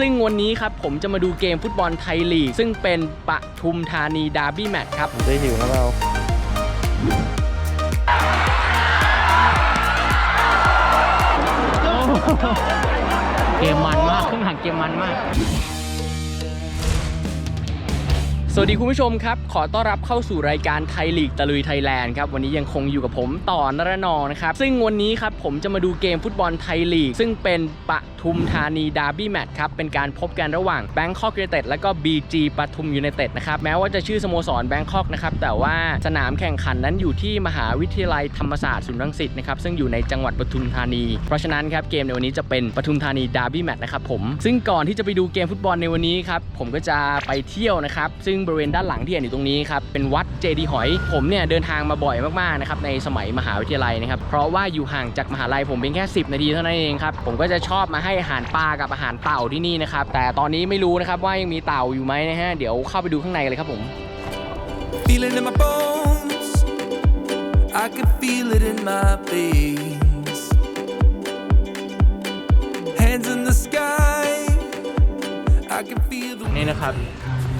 ซึ่งวันนี้ครับผมจะมาดูเกมฟุตบอลไทยลีก ซึ่งเป็นปทุมธานีดาร์บี้แมตช์ครับได้หิวนะเราเกมมันมากครึ่งหลังเกมมันมาก สวัสดีคุณผู้ชมครับ ขอต้อนรับเข้าสู่รายการไทยลีกตะลุยไทยแลนด์ครับ วันนี้ยังคงอยู่กับผมต่อนรนองนะครับ ซึ่งวันนี้ครับผมจะมาดูเกมฟุตบอลไทยลีก ซึ่งเป็นป ทุมธานีดาร์บี้แมตช์ครับ เป็นการพบกันระหว่างแบงคอกยูไนเต็ดและก็ BG ปทุมยูไนเต็ดนะครับ แม้ว่าจะชื่อสโมสรแบงคอกนะครับ แต่ว่าสนามแข่งขันนั้นอยู่ที่มหาวิทยาลัยธรรมศาสตร์ศูนย์รังสิตนะครับ ซึ่งอยู่ในจังหวัดปทุมธานี เพราะฉะนั้นครับเกมในวันนี้จะเป็นปทุมธานีดาร์บี้แมตช์นะครับผม ซึ่งก่อนที่จะไปดูเกมฟุตบอลในวันนี้ครับผมก็จะไปเที่ยวนะครับซึ่งบริเวณด้านหลังที่เห็นอยู่ตรงนี้ครับเป็นวัดเจดีย์หอย ผมเนี่ยเดินทางมาบ่อยมากๆนะครับในสมัยมหาวิทยาลัยนะครับเพราะว่าอยู่ห่างจากมหาลัยผมเพียงแค่ 10 นาทีเท่านั้นเองครับผมก็จะชอบมาให้อาหารปลากับอาหารเต่าที่นี่นะครับ แต่ตอนนี้ไม่รู้นะครับว่ายังมีเต่าอยู่ไหมนะฮะ เดี๋ยวเข้าไปดูข้างในเลยครับผม Feel it in my bones. I can feel it in my veins. Hands in the sky. I can feel the นี่นะครับ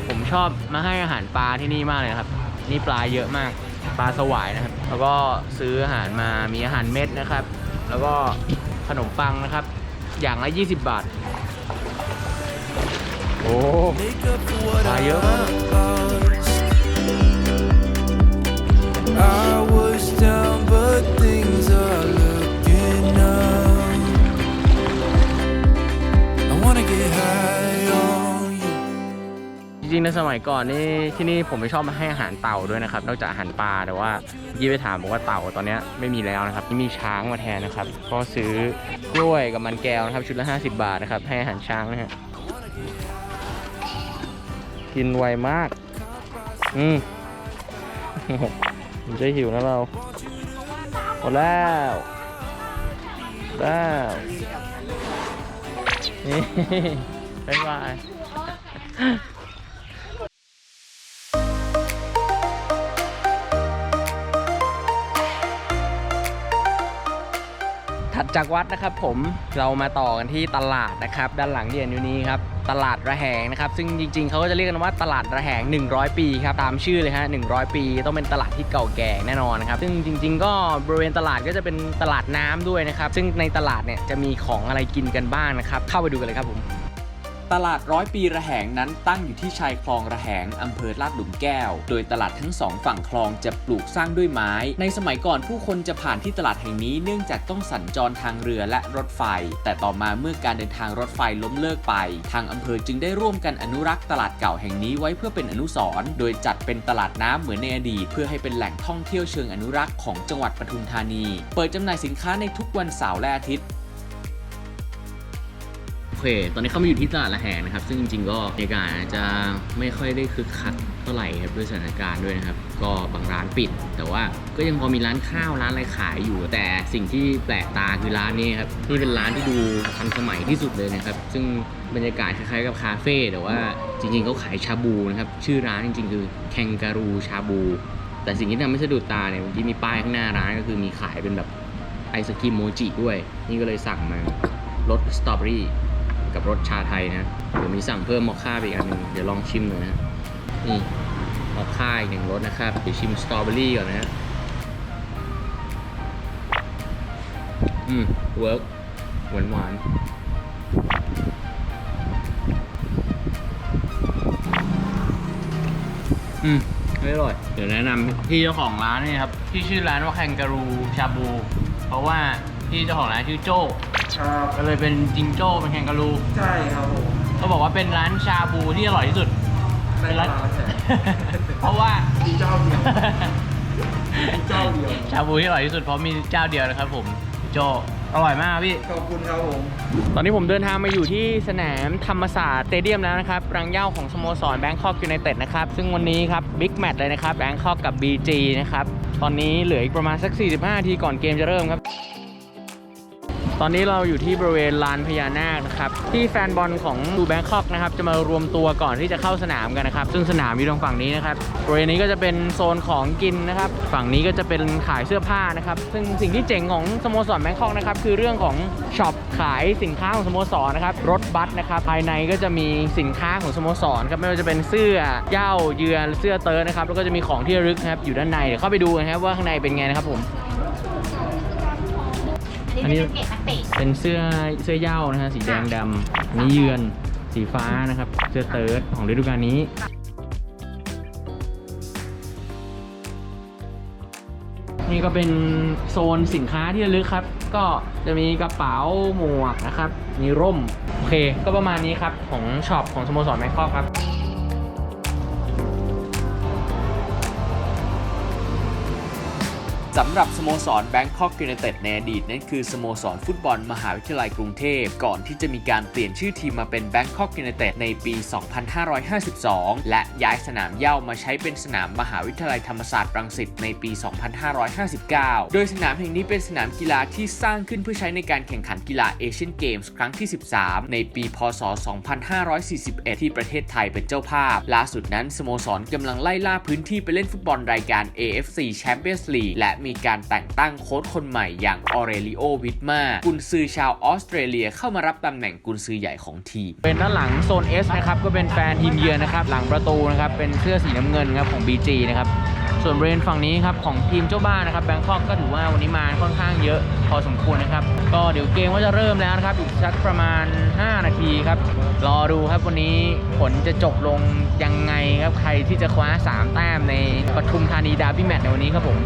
ผมชอบมาให้อาหารปลาที่นี่มากเลยนะครับ นี่ปลาเยอะมาก ปลาสวายนะครับ แล้วก็ซื้ออาหารมา มีอาหารเม็ดนะครับ แล้วก็ขนมปังนะครับ อย่างละ 20 บาท โอ้มาเยอะมาก ในสมัยก่อนนี่ที่นี่ผมไม่ชอบมาให้อาหารเต่าด้วยนะครับ นอกจากอาหารปลาแต่ว่ายี่ไปถามบอกว่าเต่าตอนนี้ไม่มีแล้วนะครับนี่มีช้างมาแทนนะครับก็ซื้อกล้วยกับมันแก้วนะครับชุดละ 50 บาทนะครับให้อาหารช้างนะฮะกินไวมาก อืมได้หิวนะเราหมดแล้วแล้วนี่บ๊ายบาย จากวัดนะครับผมเรามาต่อกันที่ตลาดนะครับ ด้านหลังที่เห็นอยู่นี้ครับตลาดระแหงนะครับ ซึ่งจริงๆเขาก็จะเรียกกันว่าตลาดระแหง 100 ปีครับตามชื่อเลยฮะ100 ปี ต้องเป็นตลาดที่เก่าแก่แน่นอนนะครับ ซึ่งจริง ๆ ก็บริเวณตลาดก็จะเป็นตลาดน้ำด้วยนะครับ ซึ่งในตลาดเนี่ยจะมีของอะไรกินกันบ้างนะครับ เข้าไปดูกันเลยครับผม ตลาดร้อยปีระแหงนั้นตั้งอยู่ที่ชายคลองระแหงอำเภอลาดหลุมแก้ว โดยตลาดทั้งสองฝั่งคลองจะปลูกสร้างด้วยไม้ ในสมัยก่อนผู้คนจะผ่านที่ตลาดแห่งนี้เนื่องจากต้องสัญจรทางเรือและรถไฟ แต่ต่อมาเมื่อการเดินทางรถไฟล้มเลิกไป ทางอำเภอจึงได้ร่วมกันอนุรักษ์ตลาดเก่าแห่งนี้ไว้เพื่อเป็นอนุสรณ์โดยจัดเป็นตลาดน้ำเหมือนในอดีตเพื่อให้เป็นแหล่งท่องเที่ยวเชิงอนุรักษ์ของจังหวัดปทุมธานี เปิดจำหน่ายสินค้าในทุกวันเสาร์และอาทิตย์ เค ตอนนี้เข้ามาอยู่ที่ตลาดละแหงนะครับ ซึ่งจริงๆก็บรรยากาศจะไม่ค่อยได้คึกคักเท่าไหร่ครับด้วยสถานการณ์ด้วยนะครับ ก็บางร้านปิด แต่ว่าก็ยังพอมีร้านข้าวร้านอะไรขายอยู่ แต่สิ่งที่แปลกตาคือร้านนี้ครับ นี่เป็นร้านที่ดูทันสมัยที่สุดเลยนะครับ ซึ่งบรรยากาศคล้ายๆกับคาเฟ่ แต่ว่าจริงๆเขาขายชาบูนะครับ ชื่อร้านจริง ๆ คือแคนการูชาบู แต่สิ่งที่ทำให้สะดุดตาเนี่ยเมื่อกี้มีป้ายข้างหน้าร้านก็คือมีขายเป็นแบบไอศครีมโมจิด้วย นี่ก็เลยสั่งมา รสสตรอเบอรี่ กับรสชาไทยนะเดี๋ยวมีสั่งเพิ่มมอคค่าไปอีกอันนึงเดี๋ยวลองชิมหน่อยนะนี่มอคค่าอีกหนึ่งรสนะครับเดี๋ยวชิมสตรอเบอรี่ก่อนนะฮะอืมเวิร์กหวานหวานๆอืมไม่อร่อย เดี๋ยวแนะนำพี่เจ้าของร้านนี่ครับที่ชื่อร้านว่าแคนการูชาบู เพราะว่าพี่เจ้าของร้านชื่อโจ้ ครับก็เลยเป็นจิงโจ้เป็นแคนการูใช่ครับผมเขาบอกว่าเป็นร้านชาบูที่อร่อยที่สุดในร้านเพราะว่ามีเจ้าเดียวมีเจ้าเดียวชาบูที่อร่อยที่สุดเพราะมีเจ้าเดียวนะครับผมโจอร่อยมากพี่ ขอบคุณครับผม ตอนนี้ผมเดินทางมาอยู่ที่สนามธรรมศาสตร์สเตเดียมแล้วนะครับ รังเหย้าของสโมสรแบงคอกยูไนเต็ดนะครับ ซึ่งวันนี้ครับบิ๊กแมตช์เลยนะครับแบงคอกกับ BG นะครับ ตอนนี้เหลืออีกประมาณสัก 45นาทีก่อนเกมจะเริ่มครับ ตอนนี้เราอยู่ที่บริเวณลานพญานาคนะครับ ที่แฟนบอลของดูแบงคอกนะครับ จะมารวมตัวก่อนที่จะเข้าสนามกันนะครับ ซึ่งสนามอยู่ตรงฝั่งนี้นะครับบริเวณนี้ก็จะเป็นโซนของกินนะครับ ฝั่งนี้ก็จะเป็นขายเสื้อผ้านะครับ ซึ่งสิ่งที่เจ๋งของสโมสรแบงคอกนะครับคือเรื่องของช็อปขายสินค้าของสโมสรนะครับ รถบัสนะครับ ภายในก็จะมีสินค้าของสโมสรครับ ไม่ว่าจะเป็นเสื้อเย้าเยือนเสื้อเติร์นะครับ แล้วก็จะมีของที่ระลึกนะครับ อยู่ด้านใน เดี๋ยวเข้าไปดูกันครับว่าข้างในเป็นไงนะครับผม อันนี้จะเป็นเกตนักเตะเป็นเสื้อเสื้อเหย้านะฮะสีแดงดำอันนี้เยือนสีฟ้านะครับ เสื้อเติร์ดของฤดูกาลนี้ นี่ก็เป็นโซนสินค้าที่ระลึกครับ ก็จะมีกระเป๋าหมวกนะครับ มีร่ม โอเค ก็ประมาณนี้ครับ ของช็อปของสโมสรแมคคอกครับ สำหรับสโมสร Bangkok United ในอดีตนั้นคือสโมสรฟุตบอลมหาวิทยาลัยกรุงเทพ ก่อนที่จะมีการเปลี่ยนชื่อทีมมาเป็น Bangkok United ในปี 2552 และย้ายสนามเย้ามาใช้เป็นสนามมหาวิทยาลัยธรรมศาสตร์รังสิตในปี 2559 โดยสนามแห่งนี้เป็นสนามกีฬาที่สร้างขึ้นเพื่อใช้ในการแข่งขันกีฬาเอเชียนเกมส์ครั้งที่ 13 ในปี พศ 2541 ที่ประเทศไทยเป็นเจ้าภาพ ล่าสุดนั้นสโมสรกำลังไล่ล่าพื้นที่ไปเล่นฟุตบอลรายการ AFC Champions League และมีการแต่งตั้งโค้ชคนใหม่อย่างออเรลิโอวิทมากุนซือชาวออสเตรเลียเข้ามารับตำแหน่งกุนซือใหญ่ของทีม เป็นด้านหลังโซน S นะครับก็เป็นแฟนทีมเยือนนะครับหลังประตูนะครับเป็นเสื้อสีน้ำเงินครับของ BG นะครับส่วนบริเวณฝั่งนี้ครับของทีมเจ้าบ้านนะครับแบงคอกก็ถือว่าวันนี้มาค่อนข้างเยอะพอสมควรนะครับ ก็เดี๋ยวเกมก็จะเริ่มแล้วนะครับอีกสักประมาณ 5 นาทีครับรอดูครับวันนี้ผลจะจบลงยังไงครับใครที่จะคว้า 3 แต้มในปทุมธานีดาร์บี้แมตช์ในวันนี้ครับผม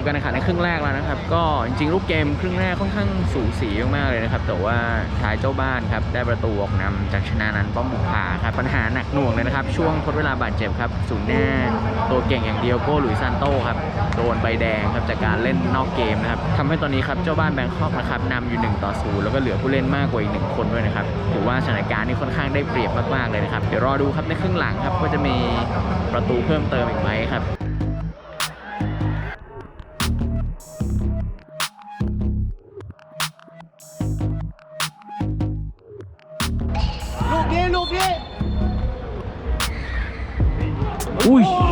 บการแข่งขันในครึ่งแรกแล้วนะครับ ก็จริงๆ รูปเกมครึ่งแรกค่อนข้างสูสีมากๆเลยนะครับ แต่ว่าชายเจ้าบ้านครับได้ประตูออกนำจากชนะนันป้อมบุภาครับปัญหาหนักหน่วงเลยนะครับ ช่วงทดเวลาบาดเจ็บครับศูนย์หน้าตัวเก่งอย่างเดียวโก้หลุยซานโต้ครับโดนใบแดงครับจากการเล่นนอกเกมนะครับทำให้ตอนนี้ครับเจ้าบ้านแบงคอกนะครับนำอยู่1ต่อ0แล้วก็เหลือผู้เล่นมากกว่าอีกหนึ่งคนด้วยนะครับถือว่าสถานการณ์นี้ค่อนข้างได้เปรียบมากๆเลยนะครับเดี๋ยวรอดูครับในครึ่งหลังครับว่าจะมีประตูเพิ่มเติมอีกไหมครับ Uy!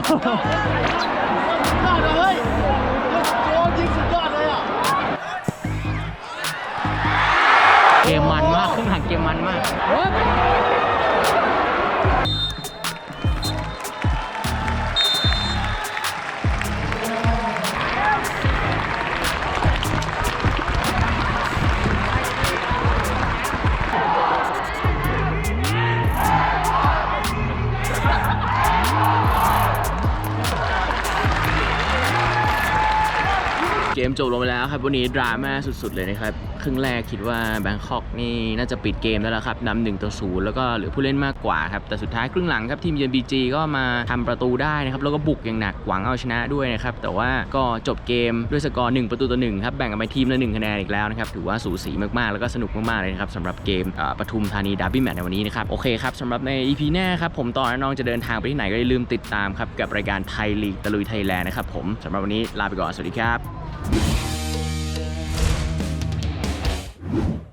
เกมมันมากขึ้นหลังเกมมันมาก จบลงไปแล้วครับวันนี้ดราม่าสุดๆเลยนะครับครึ่งแรกคิดว่าแบงคอกนี่น่าจะปิดเกมแล้วละครับนำหนึ่งต่อศูนย์แล้วก็เหลือผู้เล่นมากกว่าครับแต่สุดท้ายครึ่งหลังครับทีมเยือนบีจีก็มาทำประตูได้นะครับแล้วก็บุกอย่างหนักหวังเอาชนะด้วยนะครับแต่ว่าก็จบเกมด้วยสกอร์1ประตูต่อหนึ่งครับแบ่งกันไปทีมละหนึ่งคะแนนอีกแล้วนะครับถือว่าสูสีมากๆแล้วก็สนุกมากๆเลยนะครับสำหรับเกมปทุมธานีดาร์บี้แมตช์ในวันนี้นะครับโอเคครับสำหรับใน EP หน้าครับผมต่อและน้องจะเดินทางไปที่ไหนก็อย่าลืมติดตามครับกับรายการไทยลีกตะลุยไทยแลนด์นะครับผมสำหรับวันนี้ลาไปก่อนสวัสดีครับ you